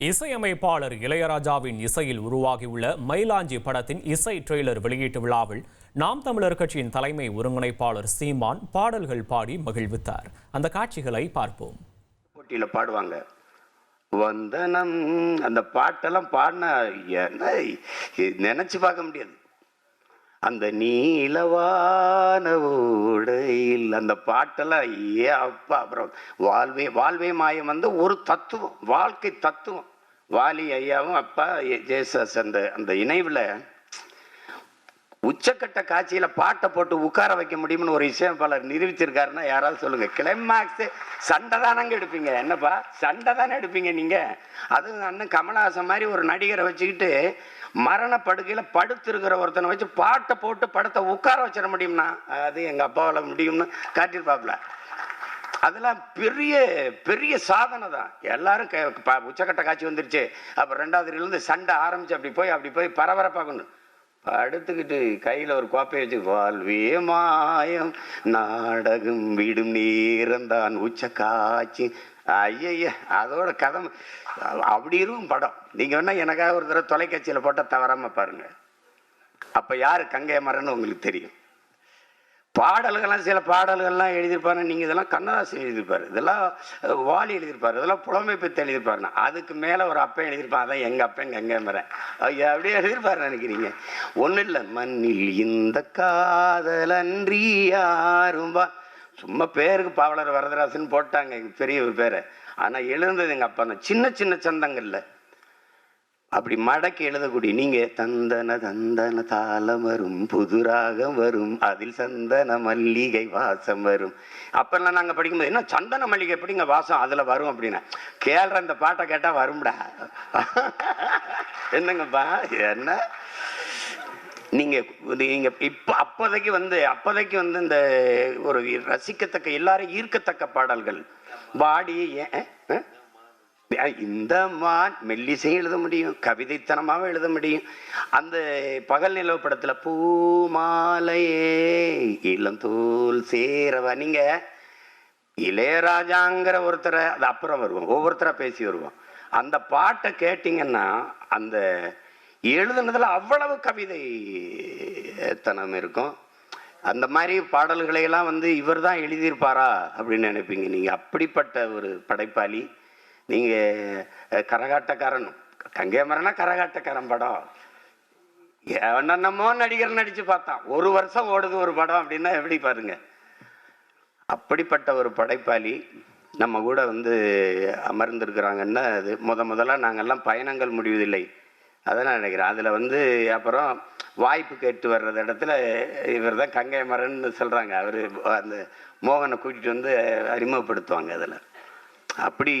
இசையமைப்பாளர் இளையராஜாவின் இசையில் உருவாகியுள்ள மயிலாஞ்சி படத்தின் இசை ட்ரெய்லர் வெளியீட்டு விழாவில் நாம் தமிழர் கட்சியின் தலைமை ஒருங்கிணைப்பாளர் சீமான் பாடல்கள் பாடி மகிழ்வித்தார். அந்த காட்சிகளை பார்ப்போம். போட்டியில் பாடுவாங்க. வந்தனம் அந்த பாட்டெல்லாம் பாடின என்ன நினச்சி பார்க்க முடியாது. அந்த நீலவான அந்த பாட்டெல்லாம் ஏ அப்பா அப்புறம் வாழ்வே வாழ்வே மாயம் வந்து ஒரு தத்துவம் வாழ்க்கை தத்துவம். வாலி ஐயாவும் அப்பா ஜேசஸ் அந்த அந்த இணைவில் உச்சக்கட்ட காட்சியில பாட்டை போட்டு உட்கார வைக்க முடியும்னு ஒரு இசையமைப்பாளர் நிரூபிச்சிருக்காருன்னா யாராவது சொல்லுங்க. கிளைமாக்ஸ் சண்டை தானங்க எடுப்பீங்க. என்னப்பா? சண்டை தானே எடுப்பீங்க நீங்க? அதுவும் அண்ணன் கமலஹாசன் மாதிரி ஒரு நடிகரை வச்சுக்கிட்டு மரண படுக்கையில படுத்திருக்கிற ஒருத்தனை வச்சு பாட்டை போட்டு படத்தை உட்கார வச்சிட முடியும்னா அது எங்க அப்பாவால் முடியும்னு காட்டியிருப்பாப்ல. அதெல்லாம் பெரிய பெரிய சாதனை தான். எல்லாரும் க- ப- உச்சக்கட்ட காட்சி வந்துருச்சு. அப்புறம் ரெண்டாவது இருந்து சண்டை ஆரம்பிச்சு அப்படி போய் அப்படி போய் பரபரப்பாகணும் அடுத்துக்கிட்டு கையில் ஒரு கோப்பையை வச்சு வாழ்வே மாயம் நாடகம் விடும் நேரம்தான் உச்ச காய்ச்சி ஐயய்ய அதோட கதை அப்படி இருக்கும் படம். நீங்கள் வேணால் எனக்காக ஒரு தடவை தொலைக்காட்சியில் போட்டால் தவறாமல் பாருங்கள் அப்போ யார் கங்கை மரன்னு உங்களுக்கு தெரியும். பாடல்கள்லாம் சில பாடல்கள்லாம் எழுதியிருப்பாரு. நீங்கள் இதெல்லாம் கண்ணதாசன் எழுதியிருப்பார். இதெல்லாம் வாலி எழுதியிருப்பார். இதெல்லாம் புலமை பற்றி எழுதியிருப்பாருண்ணா. அதுக்கு மேலே ஒரு அப்பன் எழுதியிருப்பான். அதான் எங்கள் அப்பன் கங்கை மரன் ஐயா அப்படியே எழுதியிருப்பாரு நினைக்கிறீங்க. ஒன்றும் இல்லை. மண்ணில் இந்த காதலன்றி யாரும்பா சும்மா பேருக்கு பாவலர் வரதராசன் போட்டாங்க எங்கள் பெரிய பேரை. ஆனால் எழுந்தது எங்கள் அப்பா தான். சின்ன சின்ன சந்தங்கள்ல. அப்படி மடக்கி எழுதக்கூடிய நீங்க தந்தன தந்தன தாளம் வரும் புது ராகம் வரும் அதில் சந்தன மல்லிகை வாசம் வரும். அப்பெல்லாம் நாங்க படிக்கும்போது என்ன சந்தன மல்லிகை எப்படிங்க வாசம் அதுல வரும் அப்படின்னா. கேள்ற இந்த பாட்டை கேட்டா வரும்டா. என்னங்கப்பா என்ன? நீங்க நீங்க இப்ப அப்போதைக்கு வந்து அப்போதைக்கு வந்து இந்த ஒரு ரசிக்கத்தக்க எல்லாரும் ஈர்க்கத்தக்க பாடல்கள். வாடி ஏன்? இந்த மான் மெல்லிசையும் எழுத முடியும் கவிதைத்தனமாகவும் எழுத முடியும். அந்த பகல் நிலவு படத்தில் பூமாலையே மாலையே தோல் சேரவா நீங்க இளையராஜாங்கிற ஒருத்தரை அது அப்புறம் வருவோம் ஒவ்வொருத்தராக பேசி வருவோம். அந்த பாட்டை கேட்டிங்கன்னா அந்த எழுதுனதில் அவ்வளவு கவிதை தனம் இருக்கும். அந்த மாதிரி பாடல்களையெல்லாம் வந்து இவர் தான் எழுதியிருப்பாரா அப்படின்னு நினைப்பீங்க. நீங்கள் அப்படிப்பட்ட ஒரு படைப்பாளி. நீங்கள் கரகாட்டக்காரன் கங்கேமரனா கரகாட்டக்காரன் படம். என்னென்னமோ நடிகர் நடித்து பார்த்தான். ஒரு வருஷம் ஓடுது ஒரு படம் அப்படின்னா எப்படி பாருங்க. அப்படிப்பட்ட ஒரு படைப்பாளி நம்ம கூட வந்து அமர்ந்திருக்கிறாங்கன்னா அது முத முதலாக நாங்கள்லாம் பயணங்கள் முடிவதில்லை. அதை நான் நினைக்கிறேன். அதில் வந்து அப்புறம் வாய்ப்பு கேட்டு வர்றது இடத்துல இவர் தான் கங்கை மரன்னு சொல்கிறாங்க அவர் அந்த மோகனை கூட்டிகிட்டு வந்து அறிமுகப்படுத்துவாங்க அதில். அப்படி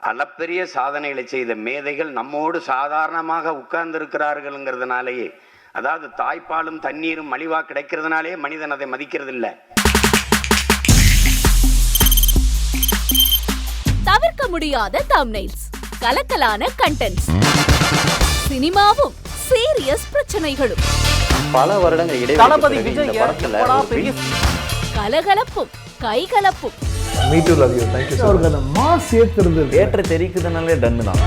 அளப்பெரிய சாதனைகளை செய்த மேதைகள் நம்மோடு சாதாரணமாக உட்கார்ந்திருக்கிறார்கள்ங்கிறதுனாலேயே அதாவது தாய்ப்பாலும் தண்ணீரும் மலிவா கிடைக்கிறதுனாலே மனிதன் அதை மதிக்கிறது இல்லை தவிர்க்க முடியாத தம்னைல்ஸ் கலக்கலான கண்டென்ட்ஸ் சினிமாவும் சீரியஸ் பிரச்சனைகளும். பல வருடங்கள் தளபதி இடைவெளி கலகலப்பும் கைகலப்பும் me too love you thank you அவருக்கு அந்த மாஸ் ஏத்துறது தேட்டர் தெரிக்குதுனாலே டன்னு தான்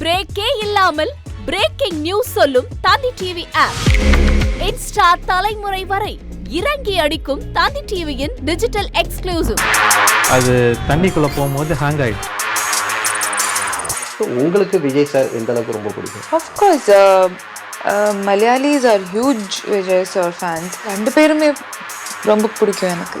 பிரேக்கே இல்லாமல் பிரேக்கிங் நியூஸ் சொல்லும் தந்தி டிவி ஆப் இன்ஸ்டா தலைமுறை வரை இறங்கி அடிக்கும் தந்தி டிவியின் டிஜிட்டல் எக்ஸ்க்ளூசிவ் அது தண்ணிக்குள்ள போகும்போது ஹேங் ஆயிடுச்சு So, உங்களுக்கு விஜய் சார் எந்த அளவுக்கு ரொம்ப பிடிக்கும்? Of course, uh, Malayalis are huge Vijay sir fans. ரெண்டு பேருமே ரொம்ப பிடிக்கும் எனக்கு.